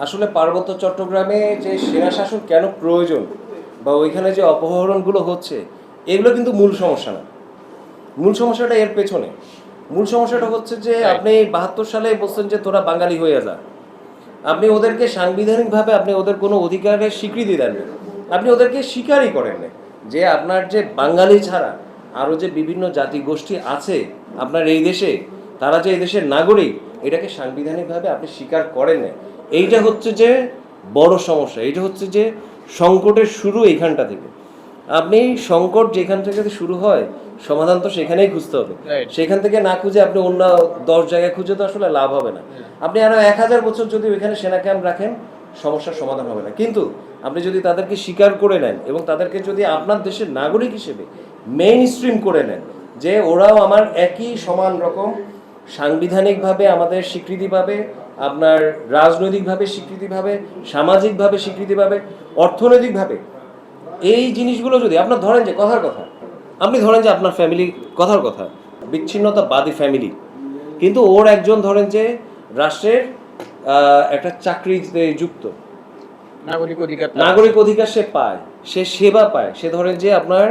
আসলে পার্বত্য চট্টগ্রামে যে সেনা শাসন কেন প্রয়োজন বা ওইখানে যে অপহরণগুলো হচ্ছে এগুলো কিন্তু মূল সমস্যা না। মূল সমস্যাটা এর পেছনে। মূল সমস্যাটা হচ্ছে যে আপনি বাহাত্তর সালে বলছেন যে তোরা বাঙালি হয়ে যা। আপনি ওদেরকে সাংবিধানিকভাবে আপনি ওদের কোনো অধিকারের স্বীকৃতি দেন না। আপনি ওদেরকে স্বীকারই করেন না যে আপনার যে বাঙালি ছাড়া আরও যে বিভিন্ন জাতি গোষ্ঠী আছে আপনার এই দেশে তারা যে এই দেশের নাগরিক এটাকে সাংবিধানিকভাবে আপনি স্বীকার করেন না। এইটা হচ্ছে যে বড় সমস্যা এইটা হচ্ছে যে সংকটের শুরু এইখানটা থেকে। আপনি সংকট যেখান থেকে শুরু হয় সমাধান তো সেখানেই খুঁজতে হবে। সেখান থেকে না খুঁজে আপনি অন্য দশ জায়গায় খুঁজে তো আসলে লাভ হবে না। আপনি আরও এক হাজার বছর যদি ওইখানে সেনা ক্যাম্প রাখেন সমস্যার সমাধান হবে না। কিন্তু আপনি যদি তাদেরকে স্বীকার করে নেন এবং তাদেরকে যদি আপনার দেশের নাগরিক হিসেবে মেইন স্ট্রিম করে নেন যে ওরাও আমার একই সমান রকম সাংবিধানিকভাবে আমাদের স্বীকৃতি পাবে আপনার রাজনৈতিকভাবে স্বীকৃতি পাবে সামাজিকভাবে স্বীকৃতি পাবে অর্থনৈতিকভাবে। এই জিনিসগুলো যদি আপনার ধরেন যে কথার কথা আপনি ধরেন যে আপনার ফ্যামিলি কথার কথা বিচ্ছিন্নতাবাদী ফ্যামিলি কিন্তু ওর একজন ধরেন যে রাষ্ট্রের একটা চাকরিতে যুক্ত। নাগরিক অধিকার নাগরিক অধিকার সে পায় সে সেবা পায় সে ধরেন যে আপনার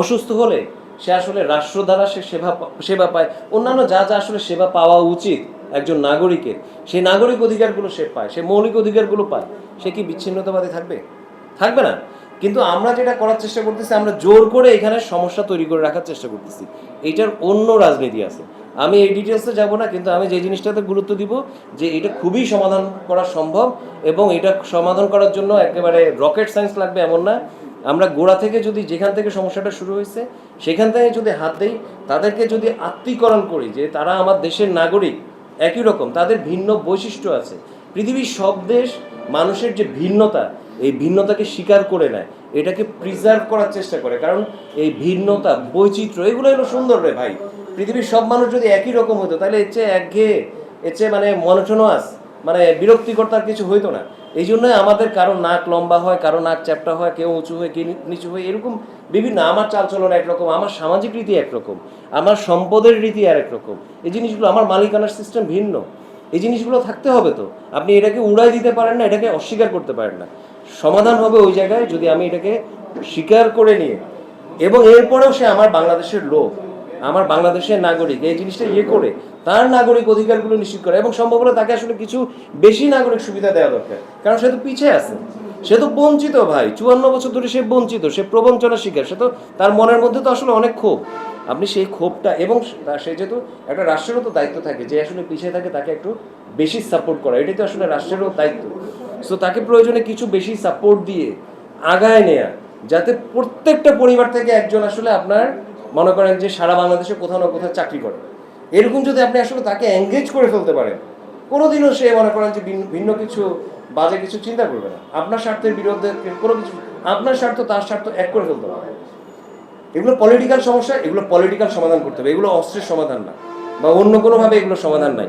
অসুস্থ হলে সে আসলে রাষ্ট্র দ্বারা সে সেবা সেবা পায়। অন্যান্য যা যা আসলে সেবা পাওয়া উচিত একজন নাগরিকের, সেই নাগরিক অধিকারগুলো সে পায়, সে মৌলিক অধিকারগুলো পায়। সে কি বিচ্ছিন্নতাবাদী থাকবে? থাকবে না। কিন্তু আমরা যেটা করার চেষ্টা করতেছি, আমরা জোর করে এখানে সমস্যা তৈরি করে রাখার চেষ্টা করতেছি। এইটার অন্য রাজনীতি আছে। আমি এই ডিটেলসে যাব না, কিন্তু আমি যে জিনিসটাতে গুরুত্ব দিব, যে এটা খুবই সমাধান করা সম্ভব এবং এটা সমাধান করার জন্য একেবারে রকেট সায়েন্স লাগবে এমন না। আমরা গোড়া থেকে যদি যেখান থেকে সমস্যাটা শুরু হয়েছে, সেখান থেকে যদি হাত দেই, তাদেরকে যদি আত্মীকরণ করি যে তারা আমার দেশের নাগরিক, একই রকম, তাদের ভিন্ন বৈশিষ্ট্য আছে। পৃথিবীর সব দেশ মানুষের যে ভিন্নতা, এই ভিন্নতাকে স্বীকার করে নেয়, এটাকে প্রিজার্ভ করার চেষ্টা করে। কারণ এই ভিন্নতা, বৈচিত্র্য, এগুলো হলো সুন্দর রে ভাই। পৃথিবীর সব মানুষ যদি একই রকম হতো, তাহলে এর চেয়ে একঘেয়ে, এর চেয়ে মানে মনোটনাস মানে বিরক্তিকর্তার কিছু হইতো না। এই জন্যই আমাদের কারও নাক লম্বা হয়, কারও নাক চ্যাপটা হয়, কেউ উঁচু হয়, কেউ নিচু হয়, এরকম বিভিন্ন আমার চালচলন একরকম, আমার সামাজিক রীতি একরকম, আমার সম্পদের রীতি আর একরকম। এই জিনিসগুলো আমার মালিকানার সিস্টেম ভিন্ন। এই জিনিসগুলো থাকতে হবে তো। আপনি এটাকে উড়াই দিতে পারেন না, এটাকে অস্বীকার করতে পারেন না। সমাধান হবে ওই জায়গায় যদি আমি এটাকে স্বীকার করে নিয়ে এবং এরপরেও সে আমার বাংলাদেশের লোক। আমার বাংলাদেশের নাগরিক, এই জিনিসটা ইয়ে করে তার নাগরিক অধিকারগুলো নিশ্চিত করে এবং সম্ভব হলে তাকে আসলে কিছু বেশি নাগরিক সুবিধা দেওয়া দরকার। কারণ সে তো পিছিয়ে আছে। সে তো বঞ্চিত ভাই। চুয়ান্ন বছর ধরে সে বঞ্চিত, সে প্রবঞ্চনার শিকার, সে তো তার মনের মধ্যে তো আসলে অনেক ক্ষোভ। আপনি সেই ক্ষোভটা এবং সে যেহেতু একটা রাষ্ট্রেরও তো দায়িত্ব থাকে, যে আসলে পিছিয়ে থাকে তাকে একটু বেশি সাপোর্ট করা, এটাই তো আসলে রাষ্ট্রেরও দায়িত্ব। সো তাকে প্রয়োজনে কিছু বেশি সাপোর্ট দিয়ে আগায় নেয়া, যাতে প্রত্যেকটা পরিবার থেকে একজন আসলে আপনার মনে করেন যে সারা বাংলাদেশে কোথাও না কোথাও চাকরি করে। এরকম যদি আপনি আসলে তাকে এঙ্গেজ করে ফেলতে পারেন, কোনোদিনও সে মনে করেন যে ভিন্ন- কিছু, বাজে কিছু চিন্তা করবে না। আপনার স্বার্থের বিরুদ্ধে কোনো কিছু, আপনার স্বার্থ তার স্বার্থ এক করে ফেলতে পারে। এগুলো পলিটিক্যাল সমস্যা, এগুলো পলিটিক্যাল সমাধান করতে হবে। এগুলো অস্ত্রের সমাধান না, বা অন্য কোনোভাবে এগুলো সমাধান নাই।